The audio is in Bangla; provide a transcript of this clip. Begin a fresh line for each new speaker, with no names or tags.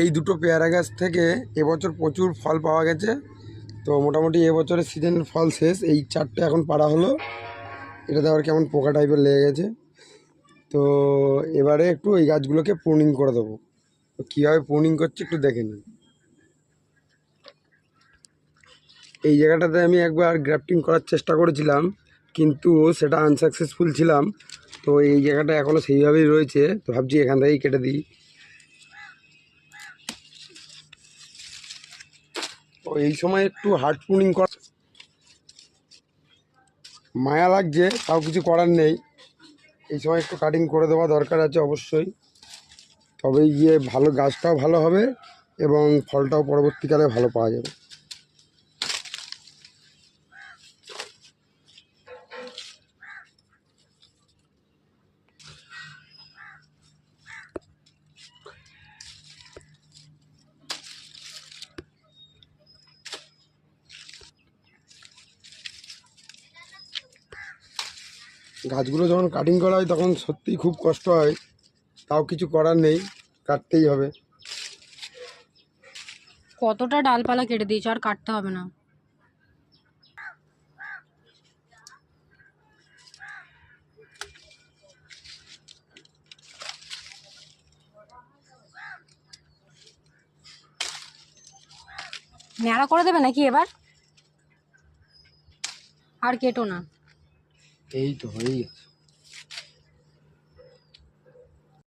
এই দুটো পেয়ারা গাছ থেকে এবছর প্রচুর ফল পাওয়া গেছে। তো মোটামুটি এবছরের সিজনের ফল শেষ। এই চারটে এখন পাড়া হলো। এটাতে আবার কেমন পোকা টাইপের লেগে গেছে। তো এবারে একটু এই গাছগুলোকে প্রুনিং করে দেবো। তো কীভাবে প্রুনিং করছে একটু দেখে নিন এই জায়গাটাতে আমি একবার গ্রাফটিং করার চেষ্টা করেছিলাম, কিন্তু সেটা আনসাকসেসফুল ছিলাম। তো এই জায়গাটা এখনও সেইভাবেই রয়েছে। তো ভাবছি এখান থেকেই কেটে দিই। তো এই সময় একটু হার্ড পুলিং কর মায়া লাগছে, তাও কিছু করার নেই। এই সময় একটু কাটিং করে দেওয়া দরকার আছে অবশ্যই। তবেই গিয়ে ভালো গাছটাও ভালো হবে এবং ফলটাও পরবর্তীকালে ভালো পাওয়া যাবে। গাছগুলো যখন কাটিং করা হয় তখন সত্যিই খুব কষ্ট হয়। তাও কিছু করার নেই, কাটতেই হবে।
কতটা ডালপালা কেটে দিয়েছ আর কাটতে হবে না? ন্যাড়া করে দেবে নাকি এবার? আর কেটো না।
এই তো হয়েই গেছে।